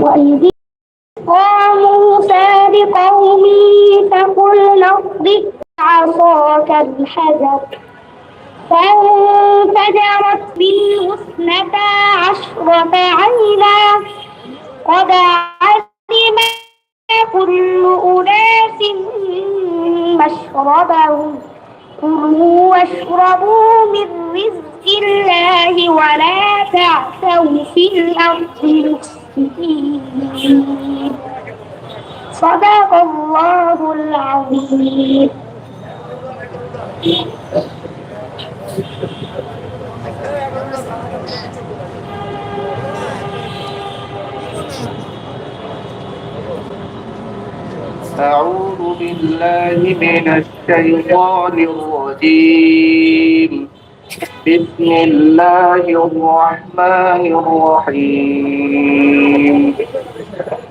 وإذ قال موسى لقومه فقلنا اضرب عصاك الحجر. فانفجرت منه اثنتا عشرة عينا قد علم كل أناس مشربهم. كلوا واشربوا من رزق الله ولا تعثوا في الأرض مفسدين. صدق الله العظيم. أعوذ بالله من الشيطان الرجيم. بسم الله الرحمن الرحيم.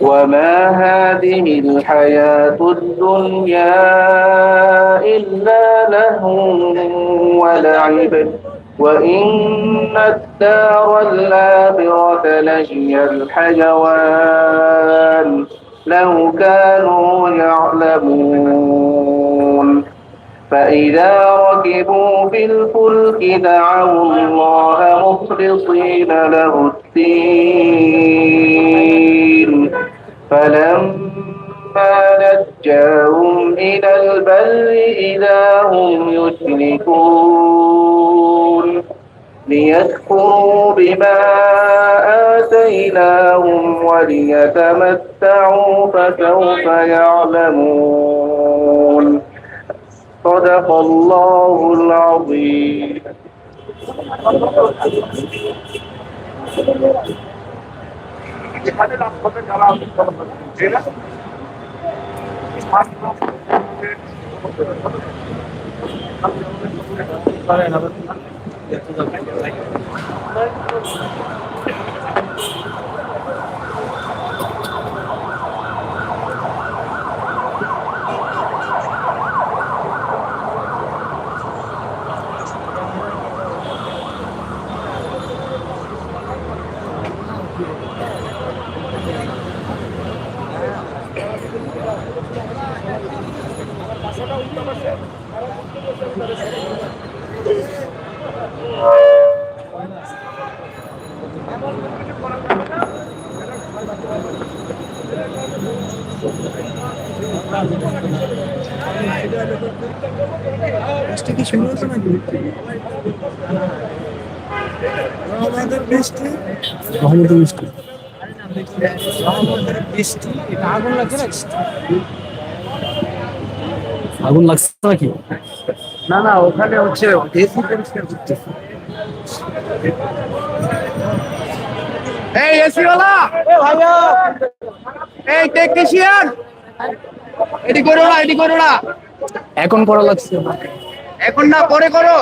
وما هذه الحياة الدنيا إلا لهو ولعب. وإن الدار الآخرة لهي الحيوان. لو كانوا يعلمون. فإذا ركبوا في الفلك دعوا الله مخلصين له الدين. فلما نجاهم إلى البر إذا هم يشركون. ليكفروا بما آتيناهم وليتمتعوا فسوف يعلمون. صدق الله العظيم. Để 感觉，哎 মিষ্টি? আমাদের আগুন লাগছে আগুন লাগছে নাকি? না না ওখানে হচ্ছে এসি পরিষ্কার করতেছে এই এসি ওয়ালা এ ভাইয়া এই টেকনিশিয়ান এডি করো না এডি করো না। এখন করা লাগছে। এখন না পরে করো।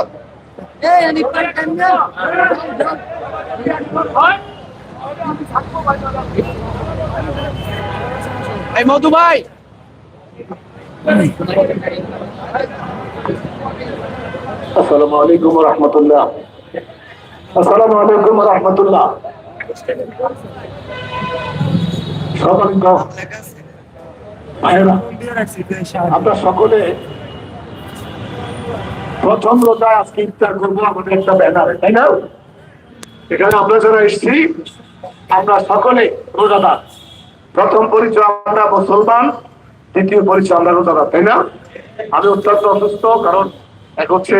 এই মধু ভাই। আসসালামু আলাইকুম রহমতুল্লাহ। আসসালামু আলাইকুম রহমতুল্লাহ। আমরা সকলে প্রথম রোজায় আজকে ইফতার করব, আমাদের একটা ব্যানারে তাই না? এখানে আমরা যারা এসেছি, আমরা সকলে রোজাদার। প্রথম পরিচয়, আমরা মুসলমান, দ্বিতীয় পরিচয়, আমরা রোজাদার, তাই না? আমি অত্যন্ত অসুস্থ, কারণ এক হচ্ছে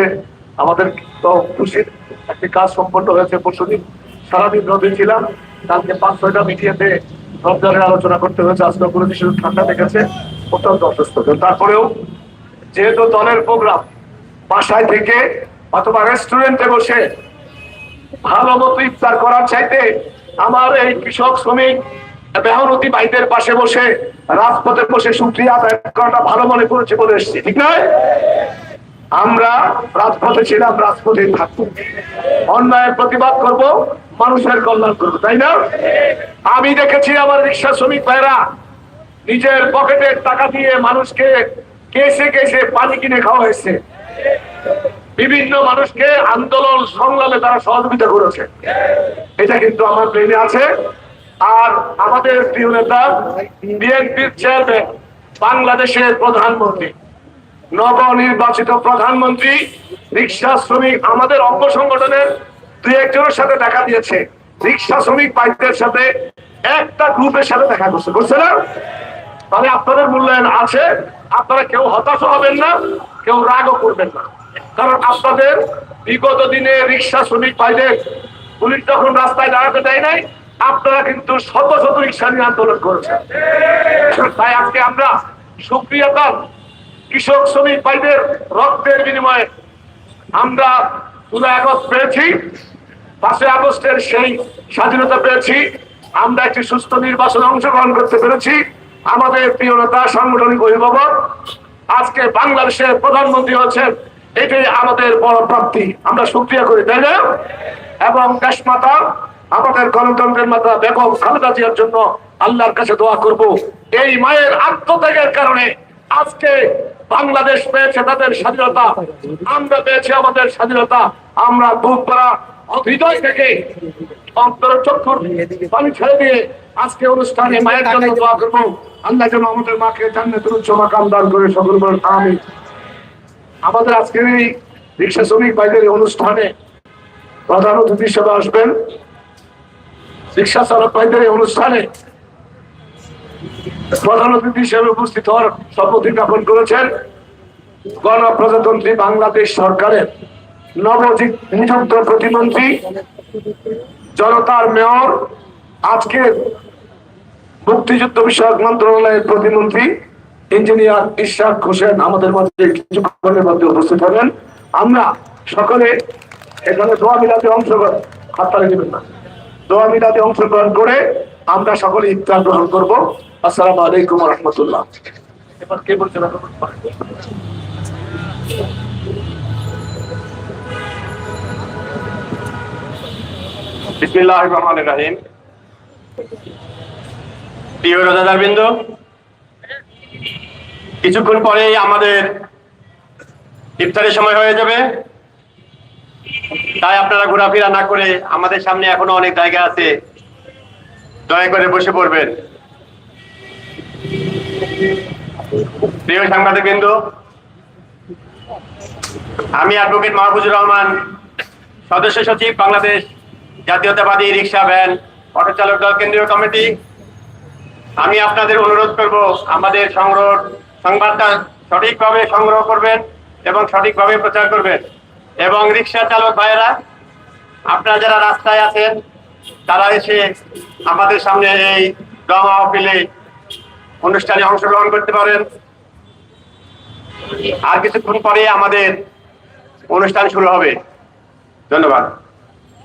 আমাদের তো খুশির একটি কাজ সম্পন্ন হয়েছে পরশুদিন। সারাদিন রোদে ছিলাম, কালকে পাঁচ, ছয়টা মিটিয়েতে রমজানের আলোচনা করতে হয়েছে, আজকে কোনো কিছু ঠান্ডা লেগেছে অত্যন্ত অসুস্থ। তারপরেও যেহেতু দলের প্রোগ্রাম বাসায় থেকে অথবা রেস্টুরেন্টে বসে ভালো মতো ইফতার করার চাইতে আমার এই কৃষক, শ্রমিক, মেহনতি ভাইদের পাশে বসে, রাজপথে বসে সুক্রিয়া আদায় করাটা ভালো মনে করেছে বলে এসছি, ঠিক নয়? আমরা রাজপথে ছিলাম, রাজপথে থাকব। অন্যায়ের প্রতিবাদ করব, মানুষের কল্যাণ করব, তাই না? আমি দেখেছি আমার রিক্সা শ্রমিক ভাইরা নিজের পকেটের টাকা দিয়ে মানুষকে কেসে কেসে পানি কিনে খাওয়া হয়েছে বিভিন্ন মানুষকে আন্দোলন সংগ্রামে তারা সহযোগিতা করেছে। এটা কিন্তু আমার ব্রেনে আছে। আর আমাদের প্রিয় নেতা বিএনপির চেয়ারম্যান, বাংলাদেশের প্রধানমন্ত্রী, নবনির্বাচিত প্রধানমন্ত্রী, রিক্সা শ্রমিক আমাদের অঙ্গ সংগঠনের দুই একজনের সাথে দেখা দিয়েছে। রিক্সা শ্রমিক বাইকদের সাথে একটা গ্রুপের সাথে দেখা করছে। বুঝছে না তাহলে আপনাদের মূল্যায়ন আছে। আপনারা কেউ হতাশ হবেন না। কেউ রাগও করবেন না। কারণ আপনাদের বিগত দিনে রিক্সা শ্রমিক ভাইদের পুলিশ যখন রাস্তায় দাঁড়াতে দেয় নাই, আপনারা কিন্তু শত শত রিক্সা নিয়ে আন্দোলন করেছেন। তাই আজকে আমরা সুপ্রিয়তা কৃষক শ্রমিক ভাইদের রক্তের বিনিময়ে আমরা জুলাই আগস্ট পেয়েছি, পাঁচই আগস্টের সেই স্বাধীনতা পেয়েছি, আমরা একটি সুস্থ নির্বাচনে অংশগ্রহণ করতে পেরেছি। আমাদের প্রিয় নেতা, সাংগঠনিক অভিভাবক আজকে বাংলাদেশের প্রধানমন্ত্রী হচ্ছেন, এটাই আমাদের বড় প্রাপ্তি। আমরা সুক্রিয়া করি, তাই না? এবং দেশমাতা আমাদের গণতন্ত্রের মাতা বেগম খালেদা জিয়ার জন্য আল্লাহর কাছে দোয়া করব। এই মায়ের আত্মত্যাগের কারণে আজকে বাংলাদেশ পেয়েছে তাদের স্বাধীনতা, আমরা পেয়েছি আমাদের স্বাধীনতা, আমরা করা হৃদয় থেকে অন্তরের চক্ষুর পানি ছেড়ে দিয়ে আজকে অনুষ্ঠানে মায়ের জন্য দোয়া করব। আল্লাহ যেন আমাদের মাকে জান্নাতুল উচ্চ মাকাম দান করে সকল বলেন আমিন। আমাদের আজকের এই রিক্সা শ্রমিক ভাইদের অনুষ্ঠানে প্রধান অতিথি হিসেবে আসবেন। রিক্সা চালক ভাইদের অনুষ্ঠানে প্রধান অতিথি হিসেবে উপস্থিত হওয়ার শপথ জ্ঞাপন করেছেন গণপ্রজাতন্ত্রী বাংলাদেশ সরকারের নবনিযুক্ত প্রতিমন্ত্রী, জনতার মেয়র আজকে মুক্তিযুদ্ধ বিষয়ক মন্ত্রণালয়ের প্রতিমন্ত্রী, ইঞ্জিনিয়ার ইশাক হোসেন আমাদের মধ্যে কিছুক্ষণের মধ্যে উপস্থিত হবেন আমরা সকলে এখানে দোয়া মিলাতে অংশগ্রহণ হাততালি দিবেন না। দোয়া মিলাতে অংশগ্রহণ করে আমরা সকলে ইফতার গ্রহণ করব। আসসালামু আলাইকুম রহমতুল্লাহ। এবার কে বলছেন কিছুক্ষণ পরেই আমাদের ইফতারের সময় হয়ে যাবে। তাই আপনারা ঘোরাফেরা না করে আমাদের সামনে এখনও অনেক জায়গা আছে। দয়া করে বসে পড়বেন। প্রিয় সাংবাদিক বৃন্দ, আমি অ্যাডভোকেট মাহবুজুর রহমান, সদস্য সচিব বাংলাদেশ জাতীয়তাবাদী রিক্সা ভ্যান, অটো চালক দল, কেন্দ্রীয় কমিটি। আমি আপনাদের অনুরোধ করব, আমাদের সংগ্রহ সংবাদটা সঠিকভাবে সংগ্রহ করবেন এবং সঠিকভাবে প্রচার করবেন। এবং রিক্সা চালক ভাইয়েরা, আপনারা যারা রাস্তায় আছেন, তারা এসে আমাদের সামনে এই দম মাহফিলে অনুষ্ঠানে অংশগ্রহণ করতে পারেন। আর কিছুক্ষণ পরে আমাদের অনুষ্ঠান শুরু হবে। ধন্যবাদ।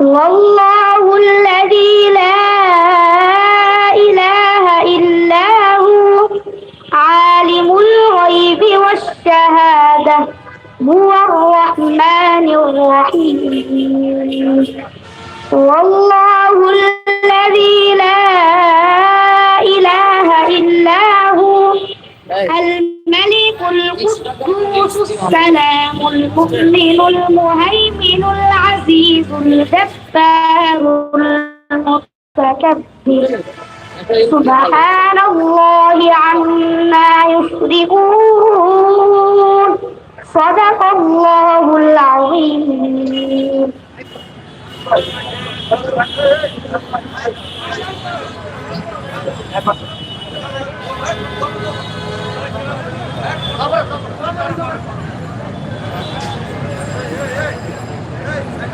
والله الذي لا إله إلا هو عالم الغيب والشهادة هو الرحمن الرحيم. والله الذي لا إله إلا هو الملك القدوس السلام المؤمن المهيمن العزيز الجبار المتكبر سبحان الله عما يشركون صدق الله العظيم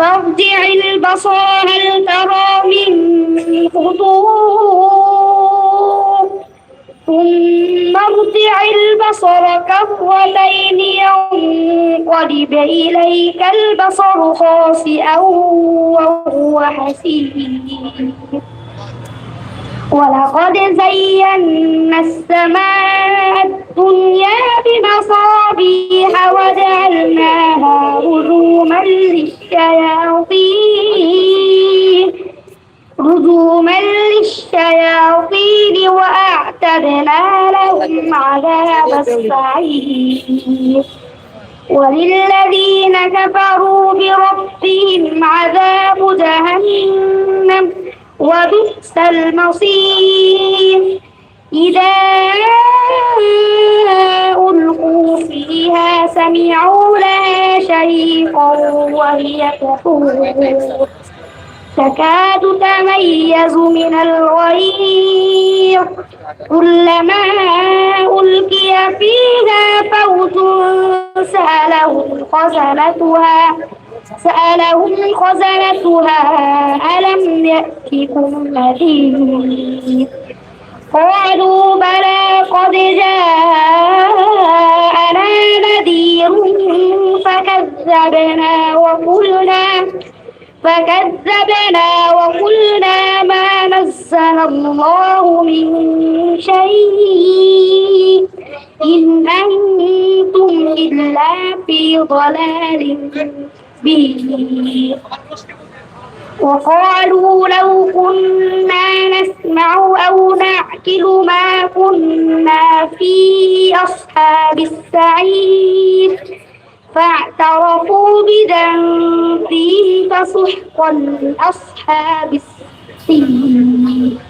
فارجع البصر هل ترى من فطور ثم ارجع البصر كرتين ينقلب إليك البصر خاسئا وهو حسير. ولقد زينا السماء الدنيا بمصابيح وجعلناها رجوما للشياطين. رجوما للشياطين وأعتدنا لهم عذاب السعير. وللذين كفروا بربهم عذاب جهنم وبئس المصير. إذا ألقوا فيها سمعوا لها شيقا وهي تفور. تكاد تميز من الغيظ. كلما ألقي فيها فوج سألهم خزنتها. سألهم خزنتها ألم يأتكم نذير؟ قالوا بلى قد جاءنا نذير فكذبنا وقلنا فكذبنا وقلنا ما نزل الله من شيء إن أنتم إلا في ضلال به وقالوا لو كنا نسمع أو نعقل ما كنا في أصحاب السعير. فاعترفوا بذنبهم فسحقا لأصحاب السعير.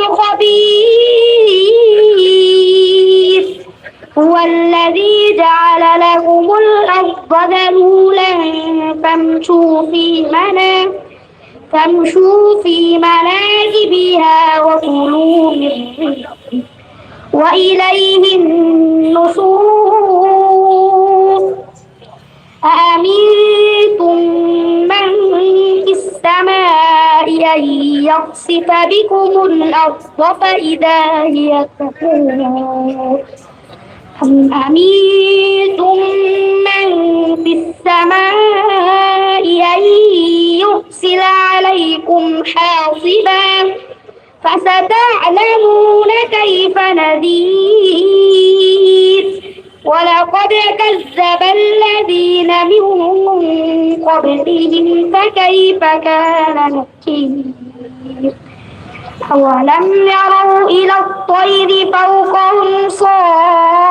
جعل لكم الأرض ذلولا فامشوا في منى فامشوا في مناكبها وكلوا من وإليه النشور أأمنتم من في السماء أن يخسف بكم الأرض فإذا هي أم أمنتم من في السماء أن يرسل عليكم حاصبا فستعلمون كيف نذير. ولقد كذب الذين من قبلهم فكيف كان نكير. أولم يروا إلى الطير فوقهم صافات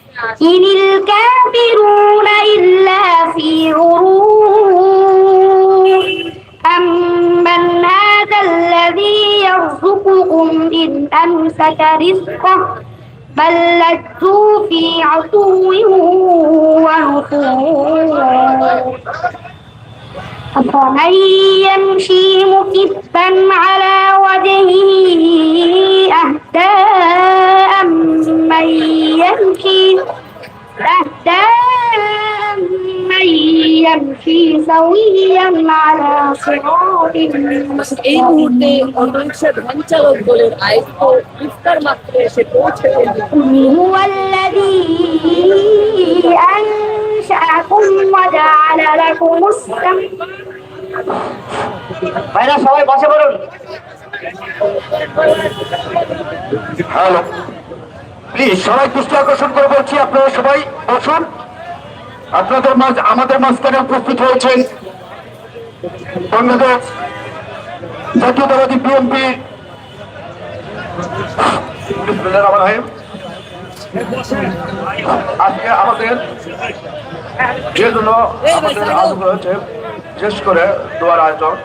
إن الكافرون إلا في غرور. أمن هذا الذي يرزق يرزقكم إن أمسك رزقه بل لجوا في عتو ونفور أفمن يمشي مكبا على وجهه أهدى أمن يمشي أهدى أمن يمشي سويا على صراط এই মুহূর্তে অটোরিক্সা ভ্যান চালক দলের আয়ুক্ত ইফতার মাত্র এসে পৌঁছে هو الذي أنشأكم وجعل لكم السمع ভাইরা সবাই বসে পড়ুন হ্যালো প্লিজ সবাই দৃষ্টি আকর্ষণ করে বলছি আপনারা সবাই বসুন। আপনাদের মাঝ আমাদের মাঝখানে উপস্থিত হয়েছেন বাংলাদেশ জাতীয়তাবাদী বিএনপি আজকে আমাদের যে জন্য আমাদের আয়োজন হয়েছে বিশেষ করে দোয়ার আয়োজন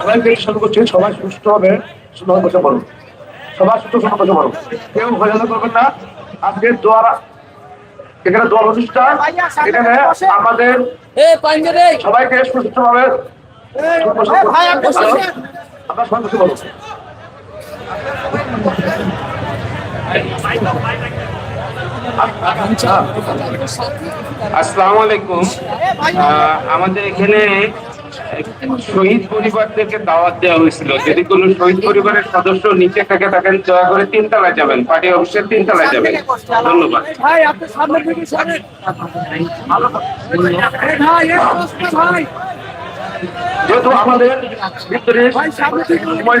সবাইকে শুরু করছি সবাই সুস্থ হবে। সুন্দর করতে পারুন সবাই সুস্থ সুন্দর করতে পারুন কেউ করবেন না। আজকে দোয়ার এখানে দোয়ার অনুষ্ঠান। এখানে আমাদের সবাইকে সুস্থ ভাবে আপনার সবাই বসে বলুন আসসালামু আলাইকুম। আহ, আমাদের এখানে শহীদ পরিবারদেরকে দাওয়াত দেওয়া হয়েছিল। যদি কোনো শহীদ পরিবারের সদস্য নিচে থেকে থাকেন দয়া করে তিনতলায় যাবেন। পার্টি অফিসের তিনতলায় যাবেন। ধন্যবাদ। যেহেতু আমাদের ভিতরে সময়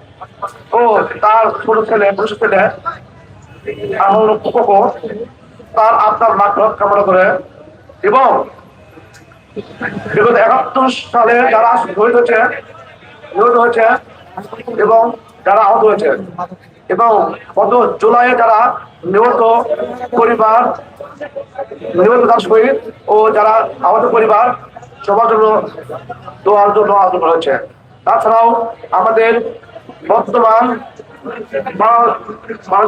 ও, তার ছোট ছেলে পুরুষ ছেলে আহল তার আত্মার মাধ্যম কামনা করে। এবং বিগত একাত্তর সালে যারা শহীদ হয়েছে, নিহত হয়েছে, এবং যারা আহত হয়েছে, এবং গত জুলাইয়ে যারা নিহত পরিবার, নিহত দাস শহীদ ও যারা আহত পরিবার, সবার জন্য দোয়ার জন্য আহত রয়েছে তাছাড়াও আমাদের বর্তমান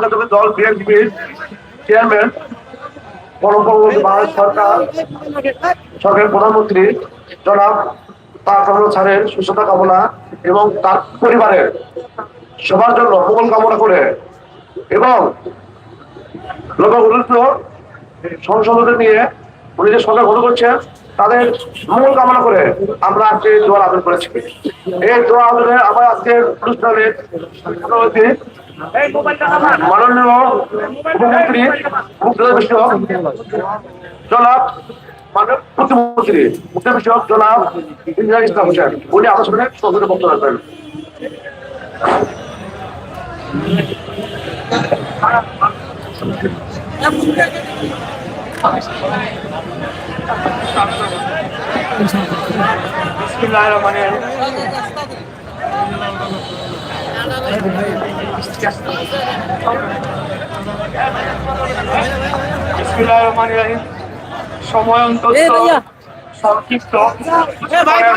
জাতীয় দল বিএনপির চেয়ারম্যান সরকার, সরকারের প্রধানমন্ত্রী, জনাব তার স্যারের সুস্থতা কামনা এবং তার পরিবারের সবার জন্য মঙ্গল কামনা করে এবং লোকগুলিত সংসদকে নিয়ে উনি যে সরকার গঠন করছেন তাদের মঙ্গল কামনা করে আমরা আজকে দোয়ার আবেদন করেছি। এই দোয়া আবেদনে আমার আজকে অনুষ্ঠানে অতিথি মাননীয় জনাব প্রতিমন্ত্রী মুক্তি বিষয়ক জনাব ইন্দিরা ইসলাম হোসেন, উনি আমার সামনে বক্তব্য রাখবেন রহিম। বিসমিল্লাহির রহমানির রহিম। সময় অন্তত। সংক্ষিপ্ত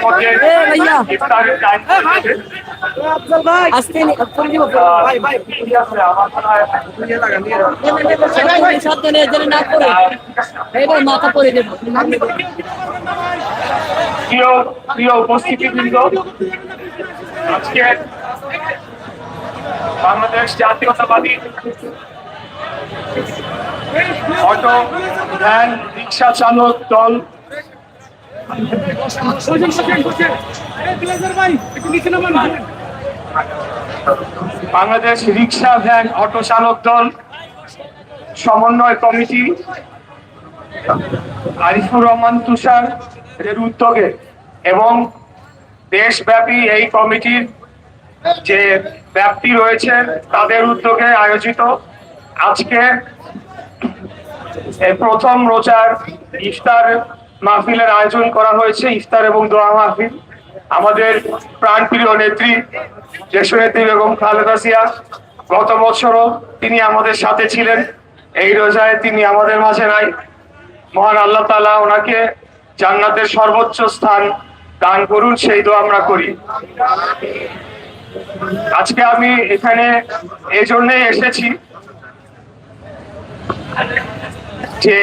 মধ্যে সাবধানে যেন না করে মাথা দেবো প্রিয় প্রিয় উপস্থিতিবৃন্দ আজকে বাংলাদেশ জাতীয়তাবাদী অটো ভ্যান রিক্সা চালক দল বাংলাদেশ রিক্সা ভ্যান অটো চালক দল সমন্বয় কমিটি, আরিফুর রহমান তুষার এর উদ্যোগে এবং দেশব্যাপী এই কমিটির যে ব্যাপ্তি রয়েছে তাদের উদ্যোগে আয়োজিত আজকে প্রথম রোজার ইফতার মাহফিলের আয়োজন করা হয়েছে, ইফতার এবং দোয়া মাহফিল। আমাদের প্রাণপ্রিয় নেত্রী দেশনেত্রী বেগম খালেদা জিয়া, গত বছরও তিনি আমাদের সাথে ছিলেন। এই রোজায় তিনি আমাদের মাঝে নাই। মহান আল্লাহ তাআলা ওনাকে জান্নাতের সর্বোচ্চ স্থান দান করুন, সেই দোয়া আমরা করি। আজকে আমি এখানে এই জন্যই এসেছি যে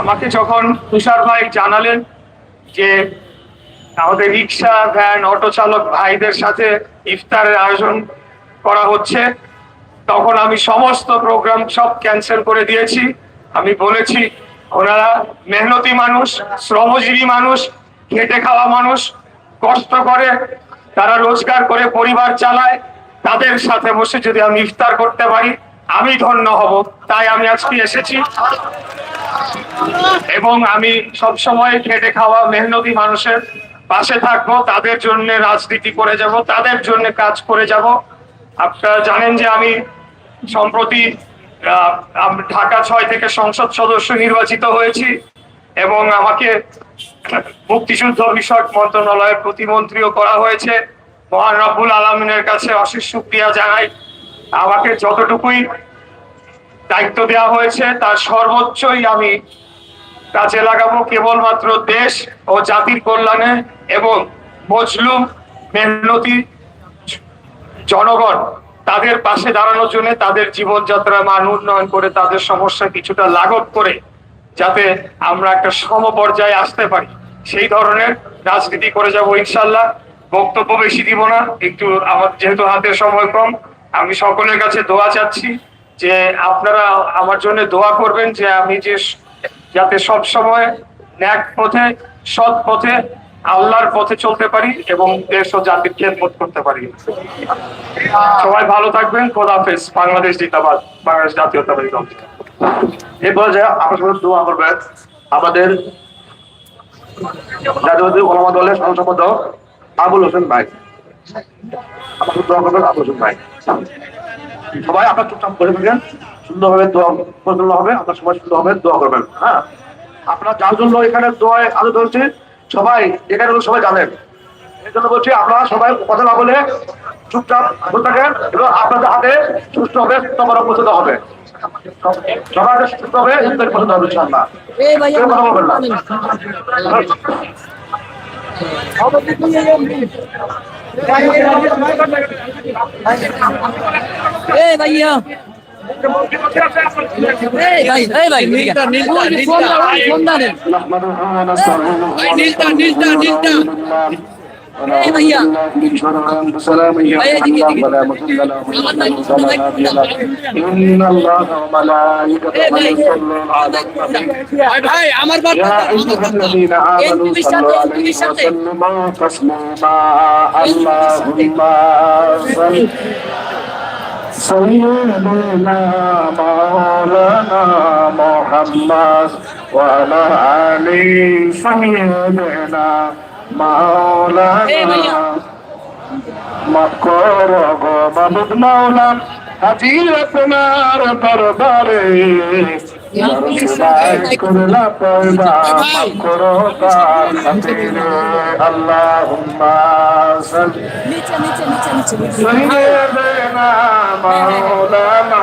আমাকে যখন তুষার ভাই জানালেন যে আমাদের রিক্সা, ভ্যান, অটো চালক ভাইদের সাথে ইফতারের আয়োজন করা হচ্ছে, তখন আমি সমস্ত প্রোগ্রাম সব ক্যান্সেল করে দিয়েছি। আমি বলেছি, ওনারা মেহনতি মানুষ, শ্রমজীবী মানুষ, খেটে খাওয়া মানুষ, কষ্ট করে তারা রোজগার করে পরিবার চালায়। তাদের সাথে বসে যদি আমি ইফতার করতে পারি, আমি ধন্য হব। তাই আমি আজকে এসেছি। এবং আমি সব সময় খেটে খাওয়া মেহনতি মানুষের পাশে থাকব। তাদের জন্য রাজনীতি করে যাব, তাদের জন্য কাজ করে যাব। আপনারা জানেন যে আমি সম্প্রতি ঢাকা ছয় থেকে সংসদ সদস্য নির্বাচিত হয়েছি এবং আমাকে মুক্তিযুদ্ধ বিষয়ক মন্ত্রণালয়ের প্রতিমন্ত্রীও করা হয়েছে। মহান রব্বুল আলমিনের কাছে অশেষ শুক্রিয়া জানাই। আমাকে যতটুকুই দায়িত্ব দেওয়া হয়েছে, তার সর্বোচ্চই আমি কাজে লাগাবো। কেবলমাত্র দেশ ও জাতির কল্যাণে এবং মজলুম, মেহনতি জনগণ তাদের পাশে দাঁড়ানোর জন্য তাদের জীবনযাত্রার মান উন্নয়ন করে তাদের সমস্যা কিছুটা লাঘব করে যাতে আমরা একটা সম পর্যায়ে আসতে পারি। সেই ধরনের রাজনীতি করে যাব ইনশাল্লাহ। বক্তব্য বেশি দিব না। একটু আমার যেহেতু হাতে সময় কম, আমি সকলের কাছে দোয়া চাচ্ছি যে আপনারা আমার জন্য দোয়া করবেন যে আমি যে যাতে সব সময় ন্যাক পথে, সৎ পথে, আল্লাহর পথে চলতে পারি এবং দেশ ও জাতির খেদমত করতে পারি। সবাই ভালো থাকবেন। খোদাফেজ বাংলাদেশ জিন্দাবাদ। বাংলাদেশ জাতীয়তাবাদী দল। আমাদের জাতীয় দলের সম্পাদক আবুল হোসেন ভাই। আমার দোয়া করবেন আবুল হোসেন ভাই। সবাই আপনার চুপচাপ করে থাকেন সুন্দরভাবে দোয়া হবে আপনার সবাই সুন্দরভাবে দোয়া করবেন হ্যাঁ? আপনার যার জন্য এখানে দোয়ায় আলো ধরছে সবাই এখানে সবাই জানেন। এই জন্য বলছি আপনারা সবাই কথা না বলে চুপচাপ বসে থাকেন এবং আপনাদের হাতে সুস্থ হবে। তোমার পছন্দ হবে সবার সুস্থ হবে পছন্দ হবে কেউ কথা বলবেন না। এই ভাইয়া। এই ভাই এই ভাই নীলটা নীলটা নীলটা নীলটা নীলটা নীলটা ولا مضل له من شرور انفسنا من يهده الله فلا مضل له ومن يضلل فلا هادي له ان الله وملائكته يصلون على النبي يا ايها الذين امنوا صلوا عليه وسلموا تسليما اللهم صل سيدنا مولانا محمد وعلى آل سيدنا মাওলানা। মাফ কর গো মাবুদ মাওলা হাজির আপনার দরবারে। করলাম করো তার খাতিরে। আল্লাহুম্মা সাল্লি। নিচে নিচে নিচে নিচে। সাইয়েদানা মাওলানা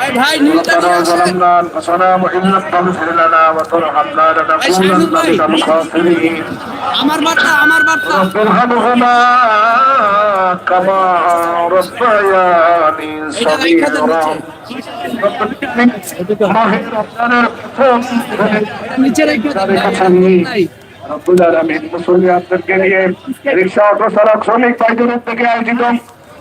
ربنا ظلمنا انفسنا وان لم تغفر لنا وترحمنا لنكونن من الخاسرين আমার বার্তা আমার বার্তা رب ارحمهما كما ربياني صغيرا মাহের রমজানের প্রথম নিচে রেখে তাদের কাছে নিয়ে রব্বুল আলামিন মুসল্লি আপনাদেরকে নিয়ে রিক্সা অটো চালক শ্রমিক ভাইদের থেকে আয়োজিত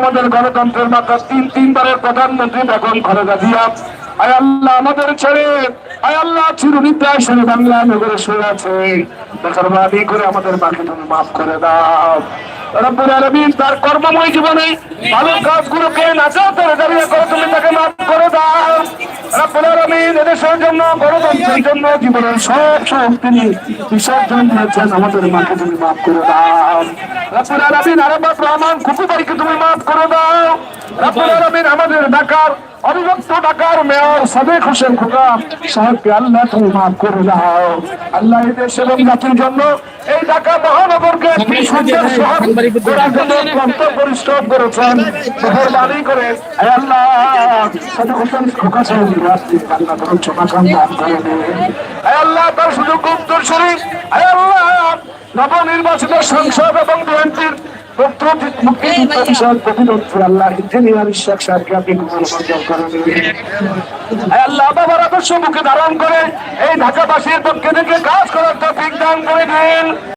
আমাদের গণতন্ত্রের মাত্র তিন, তিনবারের প্রধানমন্ত্রী বেগম খালেদা জিয়া। আয় আল্লাহ আমাদের ছেড়ে, আয় আল্লাহ চিরনিদ্রায় ছেড়ে বাংলা নগরে শুয়ে আছে। করে আমাদের মাকে তুমি মাফ করে দাও। রব্বুল আলামিন তার কর্মময় জীবনে ভালো কাজগুলোকে করে তুমি তাকে মাফ করে দাও। জন্য, গণতন্ত্রের জন্য, জীবনের সব সুখ তিনি আমাদের মাকে তুমি মাফ করে দাও। রব্বুল আলামিন আরাবাত রহমান কুকুবাড়িকে তুমি মাফ করে দাও। রব্বুল আলামিন আমাদের ঢাকার অবিভক্ত ঢাকার মেয়র সাদেক হোসেন খোকা সাহেবকে আল্লাহ তুমি মাফ করে দাও। আল্লাহ এই দেশ এবং জাতির জন্য এই ঢাকা মহানগরকে একটি শহর করার জন্য অত্যন্ত পরিশ্রম করেছেন। করে আল্লাহ সাদেক হোসেন খোকা সাহেব রাস্তি আল্লাহ তোমার ক্ষমা সন্ধান করে দিন হে আল্লাহ তার সুযোগ উত্তরসূরি। হে আল্লাহ নবনির্বাচিত সংসদ এবং বিএনপির আল্লাহ আদর্শ মুখে ধারণ করে এই ঢাকাবাসীর পক্ষে থেকে কাজ করার তো দান করে দিন।